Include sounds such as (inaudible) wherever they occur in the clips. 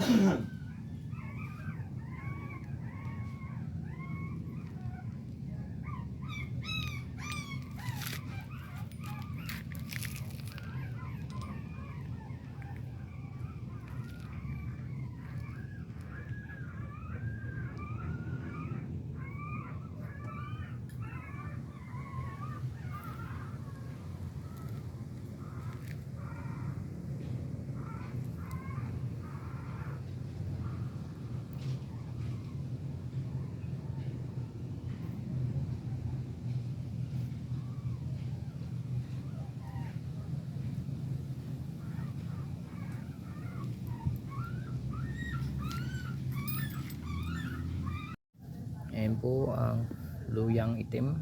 Mm-hmm. (laughs) po ang luyang itim.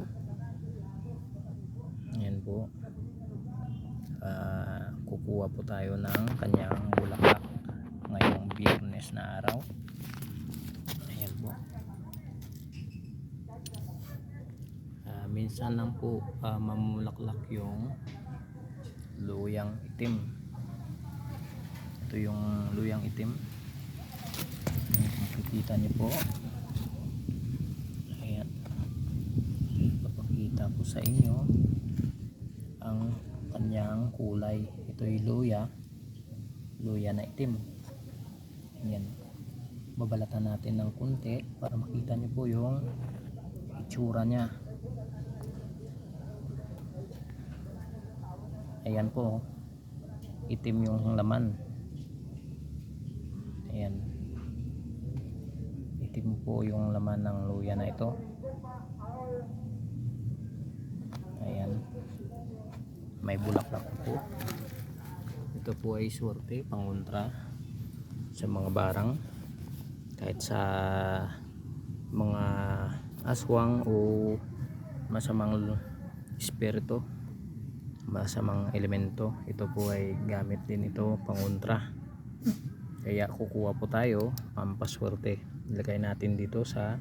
Ayan po. Ah, kukuha po tayo ng kanyang bulaklak ngayong biyernes na araw. Ayan po. Ah, minsan lang po ah, mamulaklak yung luyang itim. Ito yung luyang itim. Makikita niyo po. Sa inyo ang kanyang kulay. Ito'y luya. Luya na itim. Ayan. Babalatan natin ng kunti para makita niyo po yung itsura niya. Ayan po. Itim yung laman. Ayan itim po yung laman ng luya na ito ayan. May bulaklak po. Ito po ay swerte pangontra sa mga barang. Kahit sa mga aswang o masamang espiritu masamang elemento ito po ay gamit din ito pangontra. Kaya kukuha po tayo pampaswerte. Ilagay natin dito sa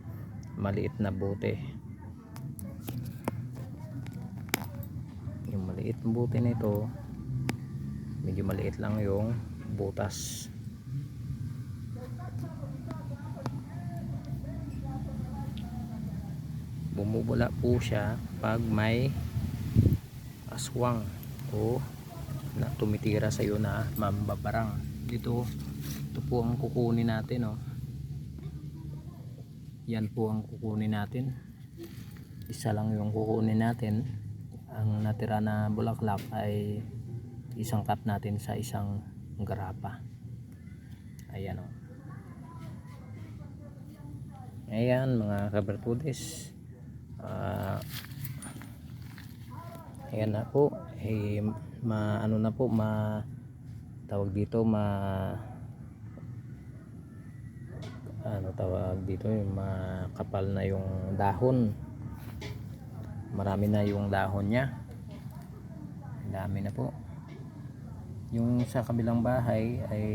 maliit na bote yung maliit na bote nito medyo maliit lang yung butas. Bumubula po siya pag may aswang o na tumitira sa iyo na mambabarang. Dito ito po ang kukunin natin oh. Yan po ang kukunin natin. Isa lang yung kukunin natin ang natira na bulaklak ay isang cut natin sa isang garapa ayan o ayan mga kabertudes. Ah, ayan na po. Eh, ma ano na po ma tawag dito ma ano tawag dito yung makapal na yung dahon marami na yung dahon niya. Dami na po. Yung sa kabilang bahay ay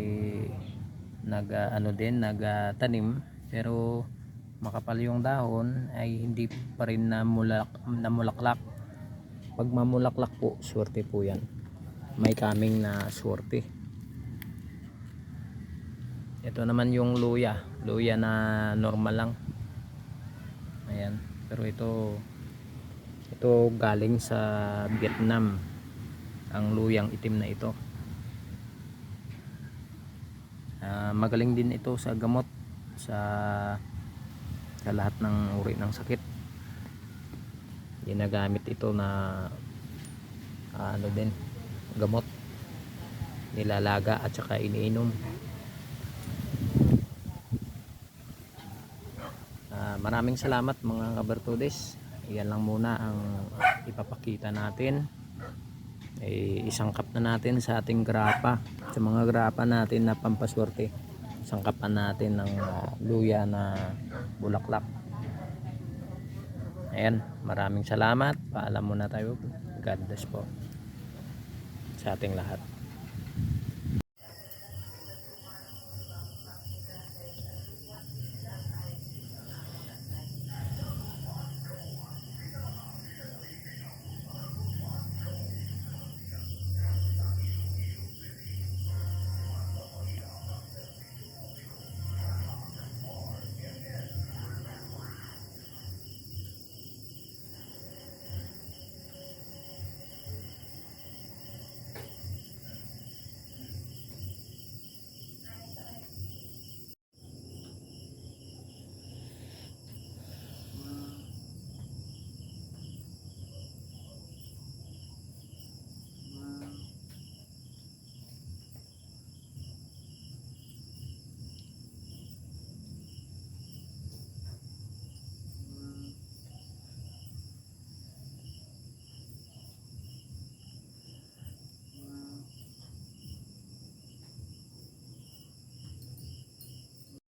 nag ah, ano din nagtanim. Pero makapal yung dahon ay hindi pa rin namulak, namulaklak. Pag mamulaklak po swerte po yan. May kaming na swerte. Ito naman yung luya. Luya na normal lang. Ayan. Pero ito ito galing sa Vietnam. Ang luyang itim na ito. Ah, magaling din ito sa gamot sa sa lahat ng uri ng sakit. Ginagamit ito na ah, ano din gamot. Nilalaga at saka iniinom. Ah, maraming salamat mga kabertudes yan lang muna ang ipapakita natin. Eh, isangkap na natin sa ating grapa. Sa mga grapa natin na pampaswerte sangkapan natin ng ah, luya na bulaklak. Ayan maraming salamat. Paalam muna tayo. God bless po sa ating lahat